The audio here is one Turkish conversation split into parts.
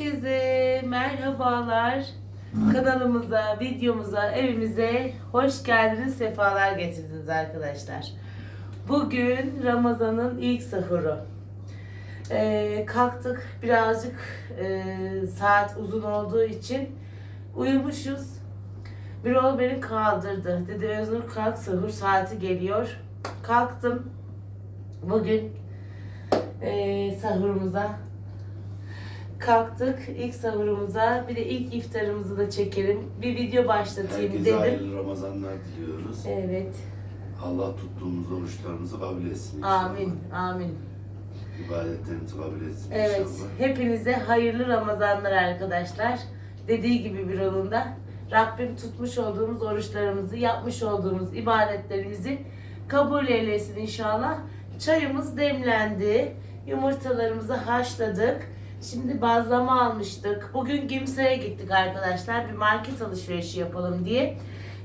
Herkese merhabalar. Kanalımıza, videomuza, evimize hoş geldiniz, sefalar getirdiniz arkadaşlar. Bugün Ramazan'ın ilk sahuru. Ee, kalktık birazcık e, saat uzun olduğu için uyumuşuz. Birol beni kaldırdı. Dedi Öznur kalk sahur saati geliyor. Kalktım. Bugün e, sahurumuza kalktık ilk sahurumuza bir de ilk iftarımızı da çekelim. Bir video başlatayım Herkese dedim. hayırlı Ramazanlar diliyoruz. Evet. Allah tuttuğumuz oruçlarımızı kabul etsin inşallah. Amin. Amin. İbadetlerimizi kabul etsin Evet. inşallah. Hepinize hayırlı Ramazanlar arkadaşlar. Dediği gibi bir yolunda Rabbim tutmuş olduğumuz oruçlarımızı, yapmış olduğumuz ibadetlerimizi kabul eylesin inşallah. Çayımız demlendi. Yumurtalarımızı haşladık. Şimdi bazlama almıştık. Bugün Gimsa'ya gittik arkadaşlar. Bir market alışverişi yapalım diye.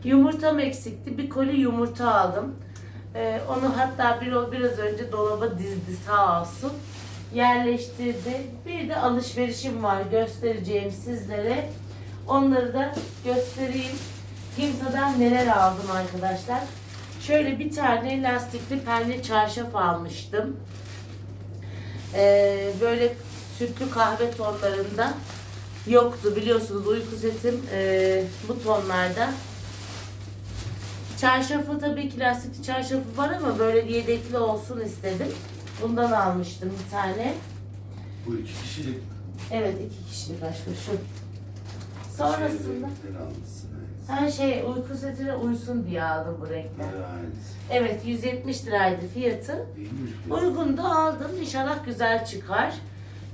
Yumurtam eksikti. Bir koli yumurta aldım. Ee, onu hatta bir, biraz önce dolaba dizdi sağ olsun. Yerleştirdi. Bir de alışverişim var göstereceğim sizlere. Onları da göstereyim. Gimsa'dan neler aldım arkadaşlar. Şöyle bir tane lastikli penli çarşaf almıştım. Ee, böyle sütlü kahve tonlarında yoktu biliyorsunuz uyku setim e, bu tonlarda. Çarşafı tabii ki lastikli çarşafı var ama böyle yedekli olsun istedim. Bundan almıştım bir tane. Bu iki kişilik Evet iki kişilik aşkım şu. Sonrasında almışsın. evet. her şey uyku setine uysun diye aldım bu renkler. Evet. Evet 170 liraydı fiyatı. Uygun da aldım. İnşallah güzel çıkar.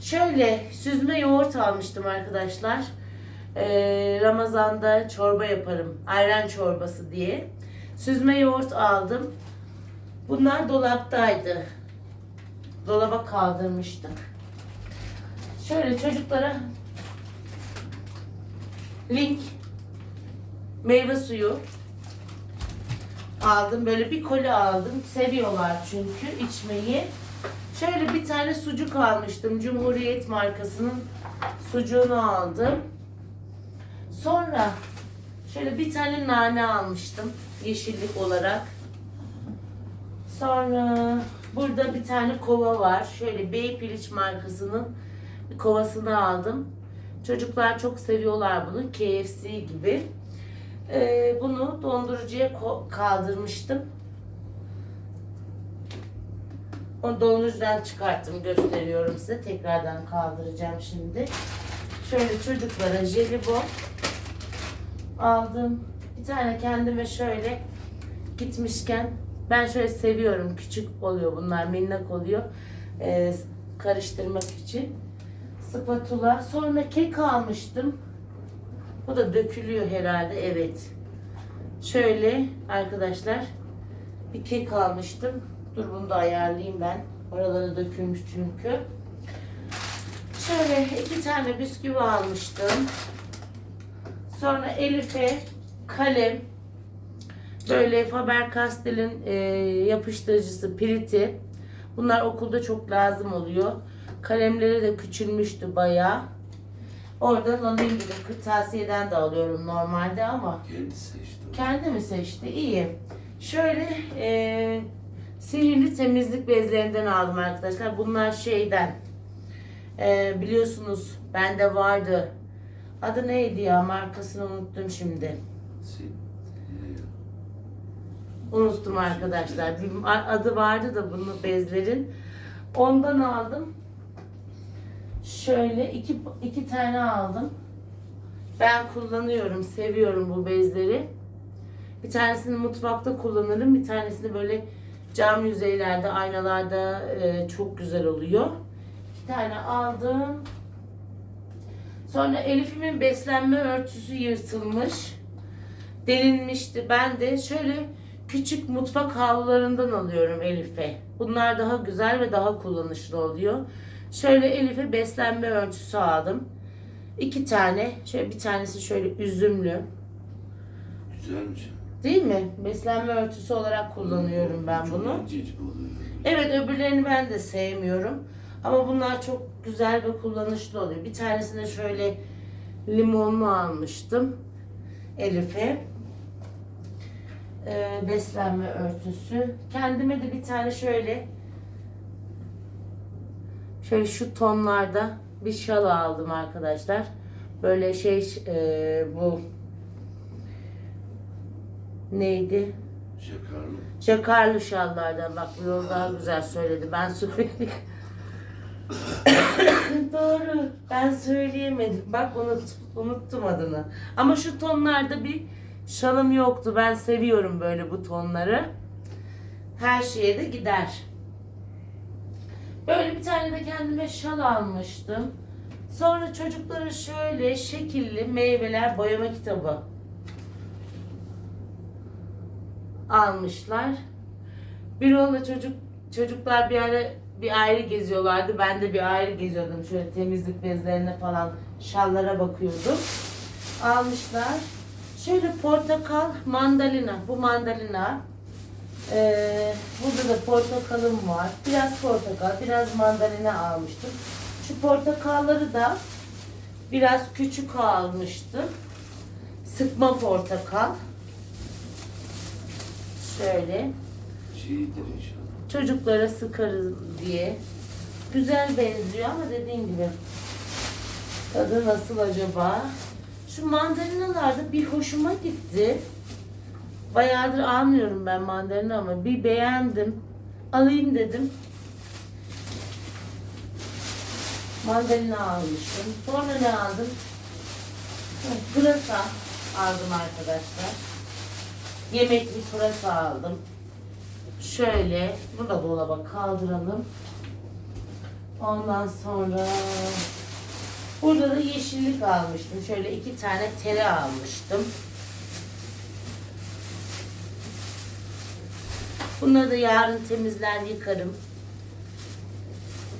Şöyle süzme yoğurt almıştım arkadaşlar. Ee, Ramazan'da çorba yaparım. Ayran çorbası diye. Süzme yoğurt aldım. Bunlar dolaptaydı. Dolaba kaldırmıştık. Şöyle çocuklara link meyve suyu aldım. Böyle bir koli aldım. Seviyorlar çünkü içmeyi. Şöyle bir tane sucuk almıştım. Cumhuriyet markasının sucuğunu aldım. Sonra şöyle bir tane nane almıştım. Yeşillik olarak. Sonra burada bir tane kova var. Şöyle Beypiliç markasının bir kovasını aldım. Çocuklar çok seviyorlar bunu. KFC gibi. Ee, bunu dondurucuya kaldırmıştım. Onu dondurucudan çıkarttım gösteriyorum size. Tekrardan kaldıracağım şimdi. Şöyle çocuklara jelibon aldım. Bir tane kendime şöyle gitmişken ben şöyle seviyorum. Küçük oluyor bunlar minnak oluyor. Ee, karıştırmak için. Spatula. Sonra kek almıştım. Bu da dökülüyor herhalde. Evet. Şöyle arkadaşlar bir kek almıştım. Dur bunu da ayarlayayım ben. Oralara dökülmüş çünkü. Şöyle iki tane bisküvi almıştım. Sonra Elif'e kalem böyle Faber-Castell'in e, yapıştırıcısı piriti. Bunlar okulda çok lazım oluyor. Kalemleri de küçülmüştü bayağı. Oradan alayım dedim. Kırtasiye'den de alıyorum normalde ama Kendisi işte. kendi mi seçti? İyi. Şöyle e, sihirli temizlik bezlerinden aldım arkadaşlar. Bunlar şeyden e, biliyorsunuz bende vardı. Adı neydi ya? Markasını unuttum şimdi. Unuttum arkadaşlar. Bir adı vardı da bunun bezlerin. Ondan aldım. Şöyle iki, iki tane aldım. Ben kullanıyorum, seviyorum bu bezleri. Bir tanesini mutfakta kullanırım. Bir tanesini böyle cam yüzeylerde, aynalarda e, çok güzel oluyor. İki tane aldım. Sonra Elif'imin beslenme örtüsü yırtılmış. Delinmişti. Ben de şöyle küçük mutfak havlularından alıyorum Elif'e. Bunlar daha güzel ve daha kullanışlı oluyor. Şöyle Elif'e beslenme örtüsü aldım. İki tane. Şöyle bir tanesi şöyle üzümlü. Güzelmiş. Değil mi? Beslenme örtüsü olarak kullanıyorum ben Çok bunu. oluyor. Evet öbürlerini ben de sevmiyorum. Ama bunlar çok güzel ve kullanışlı oluyor. Bir tanesine şöyle limonlu almıştım Elif'e. Ee, beslenme örtüsü. Kendime de bir tane şöyle şöyle şu tonlarda bir şal aldım arkadaşlar. Böyle şey e, bu neydi? Şekerli. Jakarlı şallardan bak bu yol daha güzel söyledi. Ben söyleyeyim. Doğru. Ben söyleyemedim. Bak unut, unuttum adını. Ama şu tonlarda bir şalım yoktu. Ben seviyorum böyle bu tonları. Her şeye de gider. Böyle bir tane de kendime şal almıştım. Sonra çocuklara şöyle şekilli meyveler boyama kitabı almışlar. Bir onunla çocuk çocuklar bir ara bir ayrı geziyorlardı. Ben de bir ayrı geziyordum. Şöyle temizlik bezlerine falan şallara bakıyordum. Almışlar. Şöyle portakal, mandalina. Bu mandalina. Ee, burada da portakalım var. Biraz portakal, biraz mandalina almıştım. Şu portakalları da biraz küçük almıştım. Sıkma portakal. Şöyle inşallah. çocuklara sıkarız diye. Güzel benziyor ama dediğim gibi tadı nasıl acaba? Şu mandalinalarda bir hoşuma gitti. Bayağıdır almıyorum ben mandalina ama bir beğendim. Alayım dedim. Mandalina almıştım. Sonra ne aldım? Pırasa aldım arkadaşlar. Yemeklik pırasa aldım. Şöyle, bunu da dolaba kaldıralım. Ondan sonra burada da yeşillik almıştım. Şöyle iki tane tere almıştım. Bunları da yarın temizler yıkarım.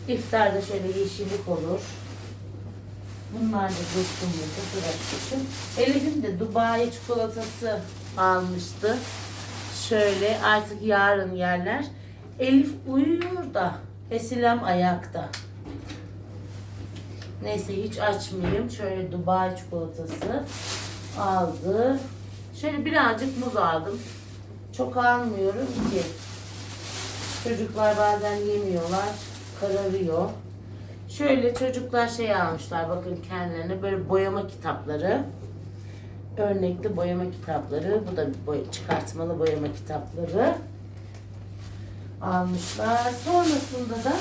İftarda şöyle yeşillik olur. Bunlar da dursun burada bırakmışım. Elif'in de Dubai çikolatası almıştı. Şöyle artık yarın yerler. Elif uyuyor da Esilem ayakta. Neyse hiç açmayayım. Şöyle Dubai çikolatası aldı. Şöyle birazcık muz aldım. Çok almıyorum ki. Çocuklar bazen yemiyorlar. Kararıyor. Şöyle çocuklar şey almışlar bakın kendilerine böyle boyama kitapları. Örnekli boyama kitapları. Bu da boy- çıkartmalı boyama kitapları. Almışlar. Sonrasında da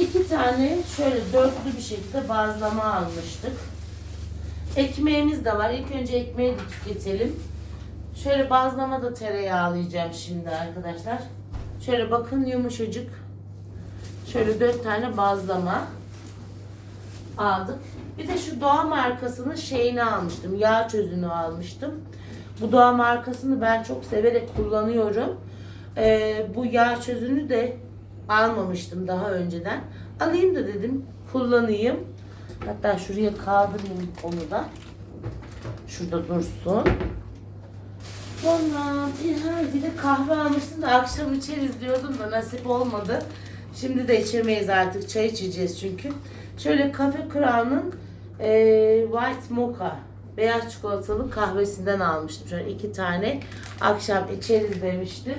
iki tane şöyle dörtlü bir şekilde bazlama almıştık. Ekmeğimiz de var. İlk önce ekmeği de tüketelim. Şöyle bazlama da tereyağlayacağım şimdi arkadaşlar. Şöyle bakın yumuşacık. Şöyle dört tane bazlama aldık. Bir de şu Doğa markasının şeyini almıştım. Yağ çözünü almıştım. Bu Doğa markasını ben çok severek kullanıyorum. Ee, bu yağ çözünü de almamıştım daha önceden. Alayım da dedim kullanayım. Hatta şuraya kaldırayım onu da. Şurada dursun. Sonra bir, bir de kahve almıştım da akşam içeriz diyordum da nasip olmadı. Şimdi de içemeyiz artık. Çay içeceğiz çünkü. Şöyle Cafe Crown'un e, White Mocha beyaz çikolatalı kahvesinden almıştım. Şöyle iki tane akşam içeriz demiştim.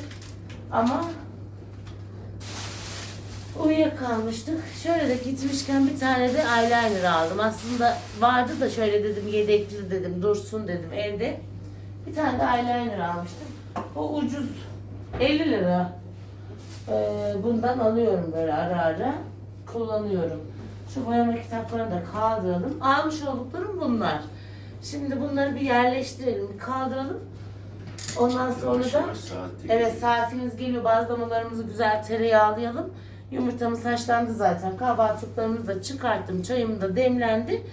Ama uyuyakalmıştık. Şöyle de gitmişken bir tane de eyeliner aldım. Aslında vardı da şöyle dedim yedekli dedim dursun dedim evde. Bir tane de eyeliner almıştım. O ucuz 50 lira. Ee, bundan alıyorum böyle ara ara. Kullanıyorum. Şu boyama kitaplarını da kaldıralım. Almış olduklarım bunlar. Şimdi bunları bir yerleştirelim, kaldıralım. Ondan sonra da evet saatimiz geliyor. Bazlamalarımızı güzel tereyağlayalım. Yumurtamız haşlandı zaten. Kahvaltılıklarımızı da çıkarttım. Çayım da demlendi.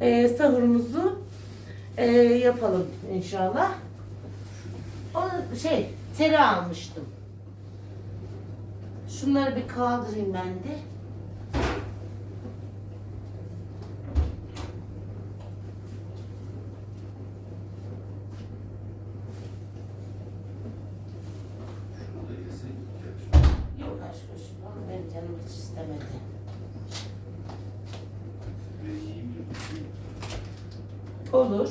Ee, sahurumuzu e, yapalım inşallah. O şey tere almıştım. Şunları bir kaldırayım ben de. Yok aşkım, onu benim canım hiç. Olur.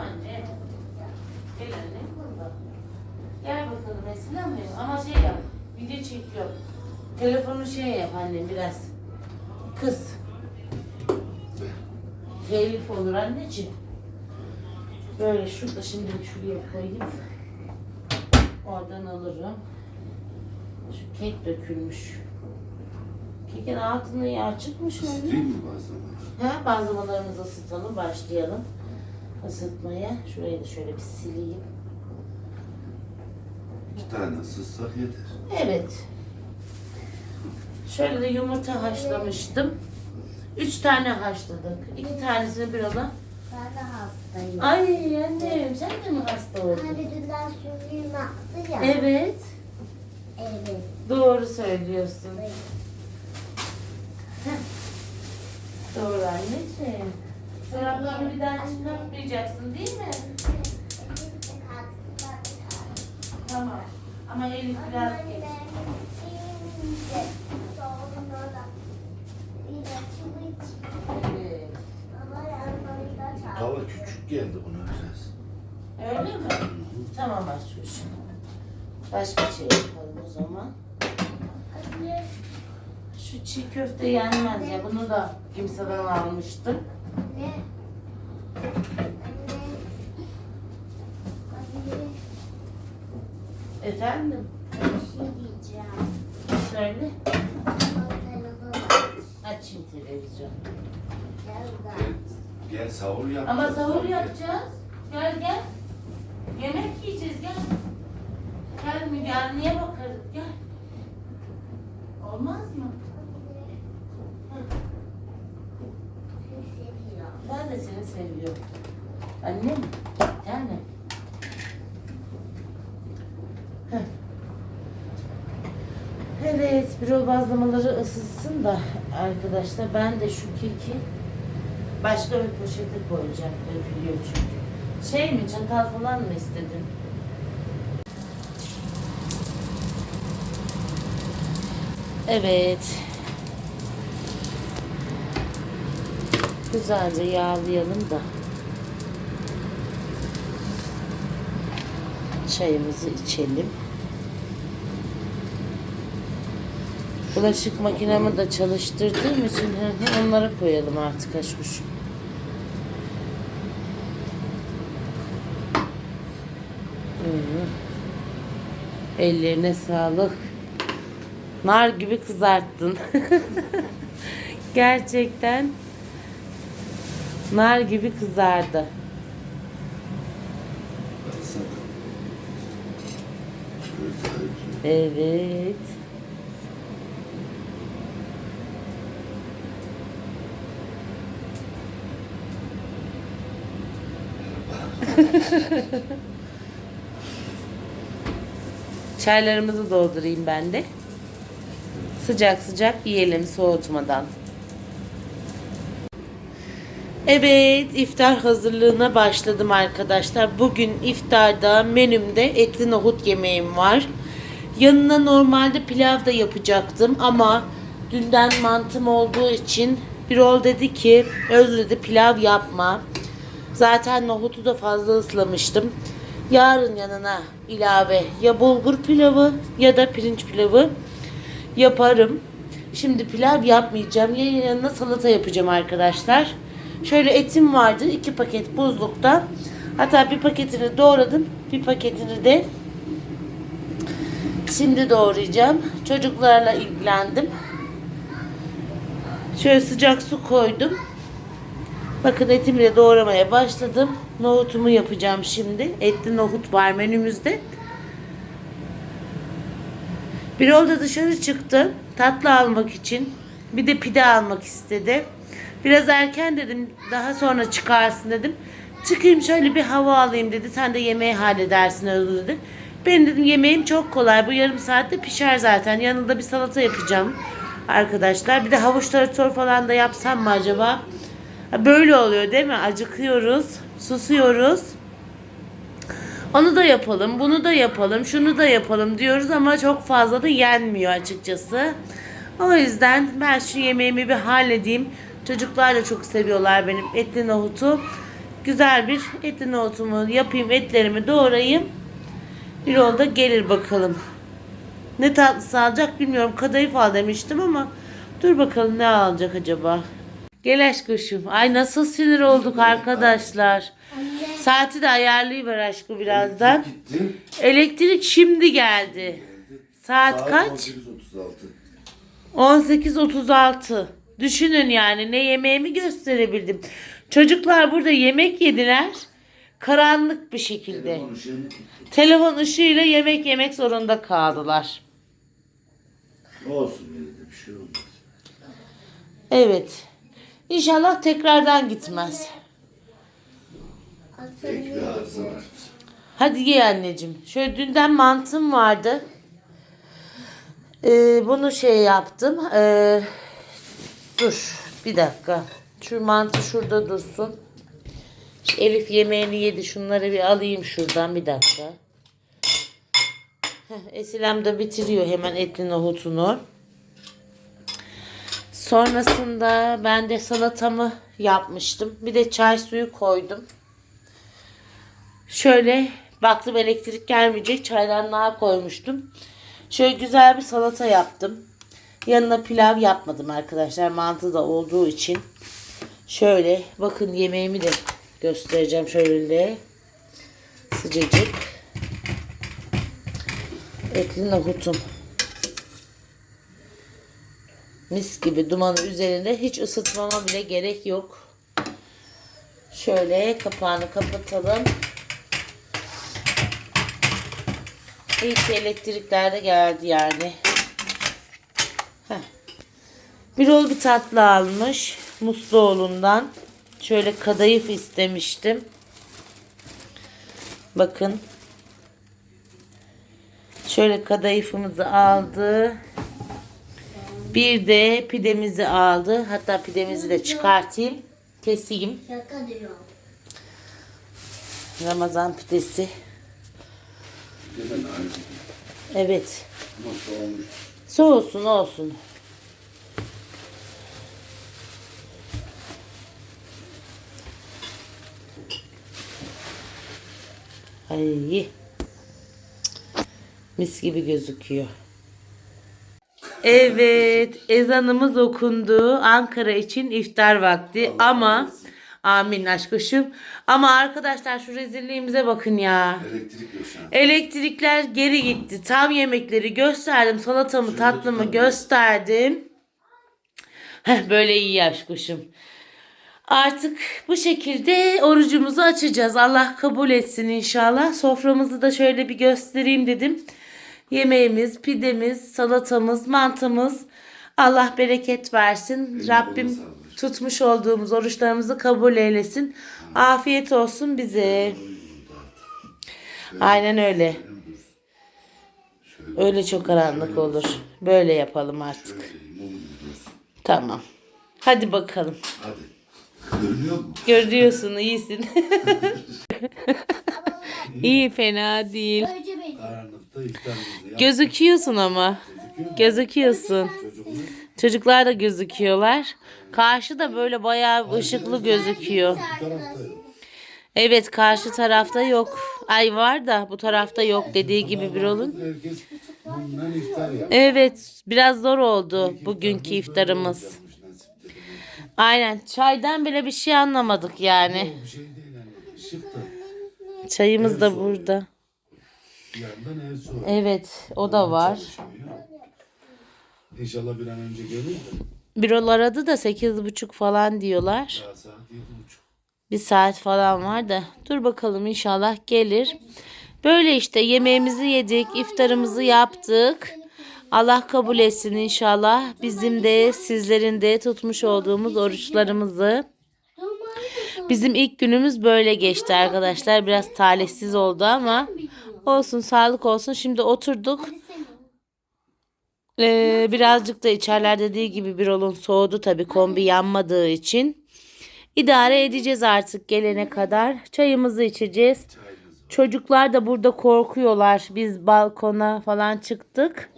Anne. Gel anne burada. Gel bakalım mı? Ama şey yap. Video çekiyor. Telefonu şey yap annem biraz. Kız. Telif olur anneciğim. Böyle şurada şimdi şuraya koyayım. Oradan alırım. Şu kek dökülmüş. Kekin altını yağ çıkmış öyle. Isıtayım mı bazen? Ha, malzemelerimizi ısıtalım, başlayalım ısıtmaya. Şurayı da şöyle bir sileyim. İki tane ısıtsak yeter. Evet. Şöyle de yumurta haşlamıştım. Üç tane haşladık. İki tanesini bir oda. Ben de hastayım. Ay annem sen de mi hasta oldun? Hani dünden sürüyüm attı ya. Evet. Evet. Doğru söylüyorsun. Evet. Doğru anneciğim. Sen ablamı bir daha çıkartmayacaksın değil mi? Tamam. Ama Elif biraz geç. Tava küçük geldi buna biraz. Öyle mi? Tamam Açmış. Başka şey yapalım o zaman. Şu çiğ köfte yenmez ya. Bunu da kimseden almıştım. Efendim? Söyle. Açayım televizyon. Gel, gel sahur yap. Ama sahur yapacağız. Gel gel. Yemek yiyeceğiz gel. Gel Müge anneye bakarız gel. Olmaz mı? Ben de seni seviyorum. Annem, yani. Heh. Evet, bir bazlamaları ısıtsın da arkadaşlar ben de şu keki başka bir poşete koyacağım. Dökülüyor çünkü. Şey mi, çatal falan mı istedin? Evet. Güzelce yağlayalım da. Çayımızı içelim. Bulaşık makinemi de çalıştırdığım için onları koyalım artık aşkuş. Ellerine sağlık. Nar gibi kızarttın. Gerçekten nar gibi kızardı. Evet. Çaylarımızı doldurayım ben de. Sıcak sıcak yiyelim soğutmadan. Evet, iftar hazırlığına başladım arkadaşlar. Bugün iftarda menümde etli nohut yemeğim var. Yanına normalde pilav da yapacaktım ama dünden mantım olduğu için Birol dedi ki Özle de pilav yapma. Zaten nohutu da fazla ıslamıştım. Yarın yanına ilave ya bulgur pilavı ya da pirinç pilavı yaparım. Şimdi pilav yapmayacağım. Ya yanına salata yapacağım arkadaşlar. Şöyle etim vardı. iki paket buzlukta. Hatta bir paketini doğradım. Bir paketini de şimdi doğrayacağım. Çocuklarla ilgilendim. Şöyle sıcak su koydum. Bakın etimi de doğramaya başladım. Nohutumu yapacağım şimdi. Etli nohut var menümüzde. Bir da dışarı çıktı. Tatlı almak için. Bir de pide almak istedi. Biraz erken dedim. Daha sonra çıkarsın dedim. Çıkayım şöyle bir hava alayım dedi. Sen de yemeği halledersin Özgür dedi. Benim dedim yemeğim çok kolay. Bu yarım saatte pişer zaten. Yanında bir salata yapacağım arkadaşlar. Bir de havuç tarator falan da yapsam mı acaba? Böyle oluyor değil mi? Acıkıyoruz, susuyoruz. Onu da yapalım, bunu da yapalım, şunu da yapalım diyoruz ama çok fazla da yenmiyor açıkçası. O yüzden ben şu yemeğimi bir halledeyim. Çocuklar da çok seviyorlar benim etli nohutu. Güzel bir etli nohutumu yapayım, etlerimi doğrayayım. Bir yolda gelir bakalım. Ne tatlısı alacak bilmiyorum. Kadayıf al demiştim ama dur bakalım ne alacak acaba. Gel aşkışım. Ay nasıl sinir olduk arkadaşlar. Anne. Saati de ayarlayıver aşkı birazdan. Elektrik şimdi geldi. Saat, Saat kaç? 18.36. 18.36. Düşünün yani ne yemeğimi gösterebildim. Çocuklar burada yemek yediler. Karanlık bir şekilde. Telefon ışığını Telefon ışığıyla yemek yemek zorunda kaldılar. olsun yine bir şey olmaz. Evet. İnşallah tekrardan gitmez. Hadi ye anneciğim. Şöyle dünden mantım vardı. Ee, bunu şey yaptım. Ee, dur bir dakika. Şu mantı şurada dursun. Şu Elif yemeğini yedi. Şunları bir alayım şuradan bir dakika. Heh, Esilem de bitiriyor hemen etli nohutunu. Sonrasında ben de salatamı yapmıştım. Bir de çay suyu koydum. Şöyle baktım elektrik gelmeyecek. Çaydanlığa koymuştum. Şöyle güzel bir salata yaptım. Yanına pilav yapmadım arkadaşlar. Mantı da olduğu için. Şöyle bakın yemeğimi de göstereceğim şöyle. Sıcacık. Etli nohutum. Mis gibi dumanı üzerinde hiç ısıtmama bile gerek yok. Şöyle kapağını kapatalım. İyi ki elektrikler de geldi yani. Bir ol bir tatlı almış. Musluoğlu'ndan. Şöyle kadayıf istemiştim. Bakın. Şöyle kadayıfımızı aldı. Bir de pidemizi aldı. Hatta pidemizi de çıkartayım. Keseyim. Ramazan pidesi. Evet. Soğusun olsun. Ay. Mis gibi gözüküyor. Evet, ezanımız okundu. Ankara için iftar vakti Allah ama razı olsun. amin aşkışım. Ama arkadaşlar şu rezilliğimize bakın ya. Elektrik yok şu an. Elektrikler geri gitti. Tam yemekleri gösterdim. Salatamı, tatlımı gösterdim. Heh, böyle iyi aşkuşum. Artık bu şekilde orucumuzu açacağız. Allah kabul etsin inşallah. Soframızı da şöyle bir göstereyim dedim. Yemeğimiz, pidemiz, salatamız, mantımız. Allah bereket versin. Eline Rabbim tutmuş olduğumuz oruçlarımızı kabul eylesin. Afiyet olsun bize. Aynen öyle. Öyle çok karanlık olur. Böyle yapalım artık. Tamam. Hadi bakalım. Hadi. Görünüyor mu? Görüyorsun iyisin. İyi fena değil. Önce beni. Karanlıkta iftarımızı yap. Gözüküyorsun ama. Gözüküyor mu? Gözüküyorsun. Çocuğumuz Çocuklar da gözüküyorlar. Karşı da böyle bayağı ışıklı gözüküyor. bu. Evet karşı tarafta yok. Ay var da bu tarafta yok dediği gibi bir olun. Herkes bundan iftar yap. Evet biraz zor oldu bugünkü iftarımız. Aynen çaydan bile bir şey anlamadık yani. Bir şey değil yani. Işık da Çayımız da burada. yandan soğuk. Evet o da var. Çalışmıyor. İnşallah bir an önce gelir de. Birol aradı da sekiz buçuk falan diyorlar. Daha saat yedi buçuk. Bir saat falan var da. Dur bakalım inşallah gelir. Böyle işte yemeğimizi yedik, iftarımızı yaptık. Allah kabul etsin inşallah. Bizim de sizlerin de tutmuş olduğumuz oruçlarımızı. Bizim ilk günümüz böyle geçti arkadaşlar. Biraz talihsiz oldu ama olsun sağlık olsun. Şimdi oturduk. Ee, birazcık da içerler dediği gibi bir olun soğudu tabii kombi yanmadığı için. İdare edeceğiz artık gelene kadar. Çayımızı içeceğiz. Çocuklar da burada korkuyorlar. Biz balkona falan çıktık.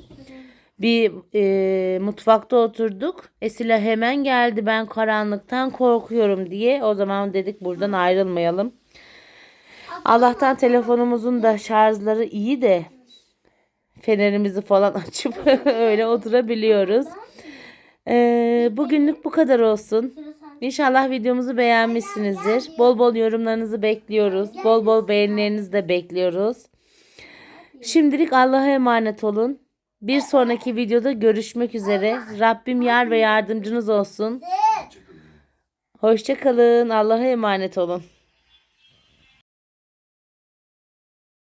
Bir e, mutfakta oturduk. Esila hemen geldi ben karanlıktan korkuyorum diye. O zaman dedik buradan ayrılmayalım. Allah'tan telefonumuzun da şarjları iyi de fenerimizi falan açıp öyle oturabiliyoruz. Ee, bugünlük bu kadar olsun. İnşallah videomuzu beğenmişsinizdir. Bol bol yorumlarınızı bekliyoruz. Bol bol beğenilerinizi de bekliyoruz. Şimdilik Allah'a emanet olun. Bir sonraki videoda görüşmek üzere. Rabbim yar ve yardımcınız olsun. Hoşçakalın. Allah'a emanet olun.